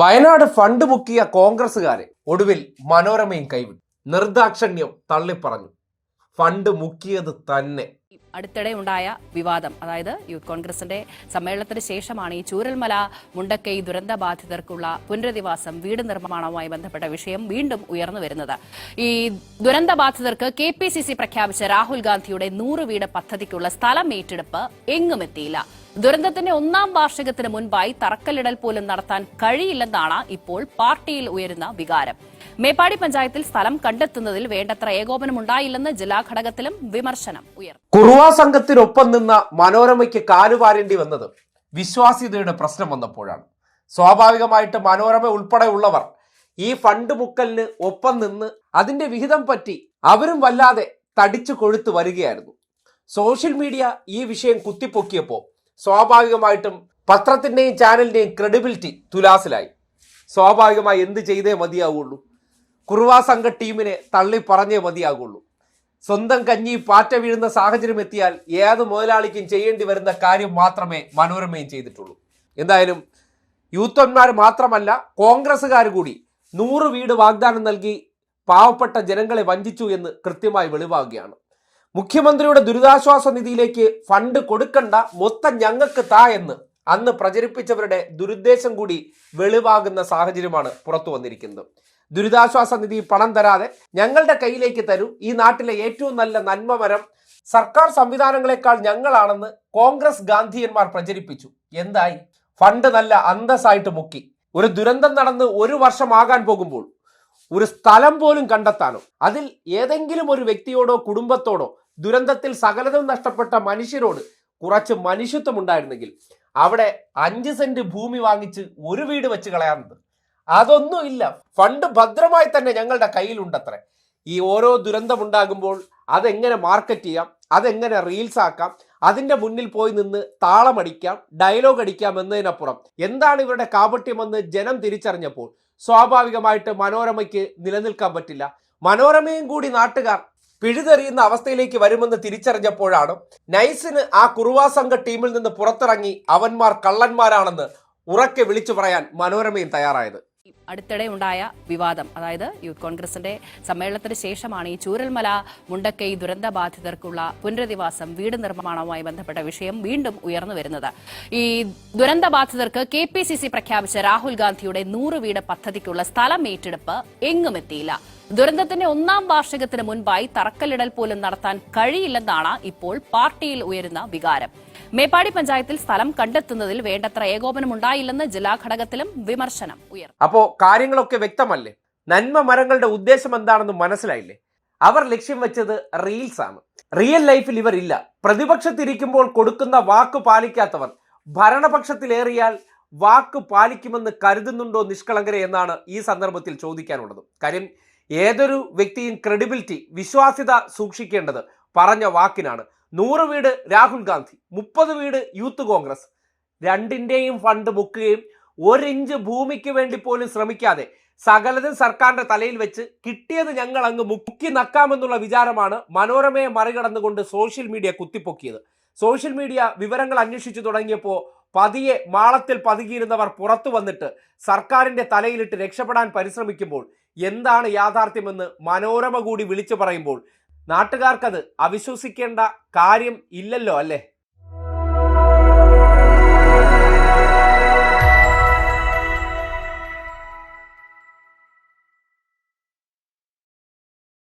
Wayanad fund മുക്കിയ കോൺഗ്രസുകാരെ ഒടുവിൽ മനോരമയും കൈവിട്ടു. നിർദാക്ഷണ്യം തള്ളിപ്പറഞ്ഞു. ഫണ്ട് മുക്കിയത് തന്നെ. അടുത്തിടെ ഉണ്ടായ വിവാദം. അതായത് യൂത്ത് കോൺഗ്രസിന്റെ സമ്മേളനത്തിന് ശേഷമാണ് ഈ ചൂരൽമല മുണ്ടക്കൈ ദുരന്ത ബാധിതർക്കുള്ള പുനരധിവാസം വീട് നിർമ്മാണവുമായി ബന്ധപ്പെട്ട വിഷയം വീണ്ടും ഉയർന്നു വരുന്നത്. ഈ ദുരന്ത ബാധിതർക്ക് കെ പി സി സി പ്രഖ്യാപിച്ച രാഹുൽ ഗാന്ധിയുടെ നൂറ് വീട് പദ്ധതിക്കുള്ള സ്ഥലം ഏറ്റെടുപ്പ് എങ്ങും എത്തിയില്ല. ദുരന്തത്തിന്റെ ഒന്നാം വാർഷികത്തിന് മുൻപായി തറക്കല്ലിടൽ പോലും നടത്താൻ കഴിയില്ലെന്നാണ് ഇപ്പോൾ പാർട്ടിയിൽ ഉയരുന്ന വികാരം. മേപ്പാടി പഞ്ചായത്തിൽ സ്ഥലം കണ്ടെത്തുന്നതിൽ വേണ്ടത്ര ഏകോപനം ഏകോപനമുണ്ടായില്ലെന്ന് ജില്ലാ ഘടകത്തിലും വിമർശനം ഉയർന്നു. കുറുവ സംഘത്തിനൊപ്പം നിന്ന മനോരമയ്ക്ക് കാലുവാരേണ്ടി വന്നത് വിശ്വാസ്യതയുടെ പ്രശ്നം വന്നപ്പോഴാണ്. സ്വാഭാവികമായിട്ട് മനോരമ ഉൾപ്പെടെയുള്ളവർ ഈ ഫണ്ട് മുക്കലിന് ഒപ്പം നിന്ന് അതിന്റെ വിഹിതം പറ്റി അവരും വല്ലാതെ തടിച്ചു കൊഴുത്തു വരികയായിരുന്നു. സോഷ്യൽ മീഡിയ ഈ വിഷയം കുത്തിപ്പൊക്കിയപ്പോൾ സ്വാഭാവികമായിട്ടും പത്രത്തിന്റെയും ചാനലിന്റെയും ക്രെഡിബിലിറ്റി തുലാസിലായി. സ്വാഭാവികമായി എന്ത് ചെയ്തേ മതിയാവുള്ളൂ. കുറുവാ സംഘ ടീമിനെ തള്ളി പറഞ്ഞേ മതിയാകുള്ളൂ സ്വന്തം കഞ്ഞി പാറ്റ വീഴുന്ന സാഹചര്യം എത്തിയാൽ ഏത് മുതലാളിക്കും ചെയ്യേണ്ടി വരുന്ന കാര്യം മാത്രമേ മനോരമയും ചെയ്തിട്ടുള്ളൂ. എന്തായാലും യൂത്തന്മാർ മാത്രമല്ല കോൺഗ്രസ്സുകാർ കൂടി നൂറ് വീട് വാഗ്ദാനം നൽകി പാവപ്പെട്ട ജനങ്ങളെ വഞ്ചിച്ചു എന്ന് കൃത്യമായി വെളിവാകുകയാണ്. മുഖ്യമന്ത്രിയുടെ ദുരിതാശ്വാസ നിധിയിലേക്ക് ഫണ്ട് കൊടുക്കണ്ട മൊത്തം ഞങ്ങൾക്ക് താ എന്ന് അന്ന് പ്രചരിപ്പിച്ചവരുടെ ദുരുദ്ദേശം കൂടി വെളിവാകുന്ന സാഹചര്യമാണ് പുറത്തു വന്നിരിക്കുന്നത്. ദുരിതാശ്വാസ നിധി പണം തരാതെ ഞങ്ങളുടെ കയ്യിലേക്ക് തരൂ. ഈ നാട്ടിലെ ഏറ്റവും നല്ല നന്മമരം സർക്കാർ സംവിധാനങ്ങളെക്കാൾ ഞങ്ങളാണെന്ന് കോൺഗ്രസ് ഗാന്ധിയന്മാർ പ്രചരിപ്പിച്ചു. എന്തായി? ഫണ്ട് നല്ല അന്തസ്സായിട്ട് മുക്കി. ഒരു ദുരന്തം നടന്ന് ഒരു വർഷമാകാൻ പോകുമ്പോൾ ഒരു സ്ഥലം പോലും കണ്ടെത്താനോ അതിൽ ഏതെങ്കിലും ഒരു വ്യക്തിയോടോ കുടുംബത്തോടോ ദുരന്തത്തിൽ സകലതും നഷ്ടപ്പെട്ട മനുഷ്യരോട് കുറച്ച് മനുഷ്യത്വം ഉണ്ടായിരുന്നെങ്കിൽ അവിടെ അഞ്ച് സെന്റ് ഭൂമി വാങ്ങിച്ച് ഒരു വീട് വെച്ച് കളയാറുണ്ട്. അതൊന്നും ഇല്ല. ഫണ്ട് ഭദ്രമായി തന്നെ ഞങ്ങളുടെ കയ്യിലുണ്ടത്രേ. ഈ ഓരോ ദുരന്തമുണ്ടാകുമ്പോൾ അതെങ്ങനെ മാർക്കറ്റ് ചെയ്യാം? അതെങ്ങനെ റീൽസ് ആക്കാം? അതിന്റെ മുന്നിൽ പോയി നിന്ന് താളമടിക്കാം ഡയലോഗ് അടിക്കാം എന്നതിനപ്പുറം. എന്താണ് ഇവരുടെ കാപട്യമെന്ന് ജനം തിരിച്ചറിഞ്ഞപ്പോൾ സ്വാഭാവികമായിട്ട് മനോരമയ്ക്ക് നിലനിൽക്കാൻ പറ്റില്ല. മനോരമയും കൂടി നാട്ടുകാർ പിഴുതെറിയുന്ന അവസ്ഥയിലേക്ക് വരുമെന്ന് തിരിച്ചറിഞ്ഞപ്പോഴാണ് നൈസിന് ആ കുറുവാ സംഘ ടീമിൽ നിന്ന് പുറത്തിറങ്ങി അവന്മാർ കള്ളന്മാരാണെന്ന് ഉറക്കെ വിളിച്ചു പറയാൻ മനോരമയും തയ്യാറായത്. അടുത്തിടെ ഉണ്ടായ വിവാദം അതായത് യൂത്ത് കോൺഗ്രസിന്റെ സമ്മേളനത്തിന് ശേഷമാണ് ഈ ചൂരൽമല മുണ്ടക്കൈ ദുരന്ത ബാധിതർക്കുള്ള പുനരധിവാസം വീട് നിർമ്മാണവുമായി ബന്ധപ്പെട്ട വിഷയം വീണ്ടും ഉയർന്നു വരുന്നത്. ഈ ദുരന്ത ബാധിതർക്ക് കെ പി സി സി പ്രഖ്യാപിച്ച രാഹുൽ ഗാന്ധിയുടെ നൂറ് വീട് പദ്ധതിക്കുള്ള സ്ഥലം ഏറ്റെടുപ്പ് എങ്ങും എത്തിയില്ല. ദുരന്തത്തിന്റെ ഒന്നാം വാർഷികത്തിന് മുൻപായി തറക്കല്ലിടൽ പോലും നടത്താൻ കഴിയില്ലെന്നാണ് ഇപ്പോൾ പാർട്ടിയിൽ ഉയരുന്ന വികാരം. മേപ്പാടി പഞ്ചായത്തിൽ സ്ഥലം കണ്ടെത്തുന്നതിൽ വേണ്ടത്ര ഏകോപനം ഉണ്ടായില്ലെന്ന് ജില്ലാ ഘടകത്തിലും വിമർശനം ഉയർന്നു അപ്പോ കാര്യങ്ങളൊക്കെ വ്യക്തമല്ലേ? നന്മ മരങ്ങളുടെ ഉദ്ദേശം എന്താണെന്ന് മനസ്സിലായില്ലേ? അവർ ലക്ഷ്യം വെച്ചത് റീൽസ് ആണ്. റിയൽ ലൈഫിൽ ഇവർ ഇല്ല. പ്രതിപക്ഷത്തിരിക്കുമ്പോൾ കൊടുക്കുന്ന വാക്ക് പാലിക്കാത്തവർ ഭരണപക്ഷത്തിലേറിയാൽ വാക്ക് പാലിക്കുമെന്ന് കരുതുന്നുണ്ടോ നിഷ്കളങ്കരെ എന്നാണ് ഈ സന്ദർഭത്തിൽ ചോദിക്കാനുള്ളത്. കാര്യം ഏതൊരു വ്യക്തിയും ക്രെഡിബിലിറ്റി വിശ്വാസ്യത സൂക്ഷിക്കേണ്ടത് പറഞ്ഞ വാക്കിനാണ്. നൂറ് വീട് രാഹുൽ ഗാന്ധി മുപ്പത് വീട് യൂത്ത് കോൺഗ്രസ്. രണ്ടിന്റെയും ഫണ്ട് മുക്കുകയും ഒരിഞ്ച് ഭൂമിക്ക് വേണ്ടി പോലും ശ്രമിക്കാതെ സകലതും സർക്കാരിന്റെ തലയിൽ വെച്ച് കിട്ടിയത് ഞങ്ങൾ അങ്ങ് മുക്കി നക്കാമെന്നുള്ള വിചാരമാണ് മനോരമയെ മറികടന്നുകൊണ്ട് സോഷ്യൽ മീഡിയ കുത്തിപ്പൊക്കിയത്. സോഷ്യൽ മീഡിയ വിവരങ്ങൾ അന്വേഷിച്ചു തുടങ്ങിയപ്പോൾ പതിയെ മാളത്തിൽ പതുകിയിരുന്നവർ പുറത്തു വന്നിട്ട് സർക്കാരിന്റെ തലയിലിട്ട് രക്ഷപ്പെടാൻ പരിശ്രമിക്കുമ്പോൾ എന്താണ് യാഥാർത്ഥ്യമെന്ന് മനോരമ കൂടി വിളിച്ചു പറയുമ്പോൾ നാട്ടുകാർക്കത് അവിശ്വസിക്കേണ്ട കാര്യം ഇല്ലല്ലോ അല്ലേ?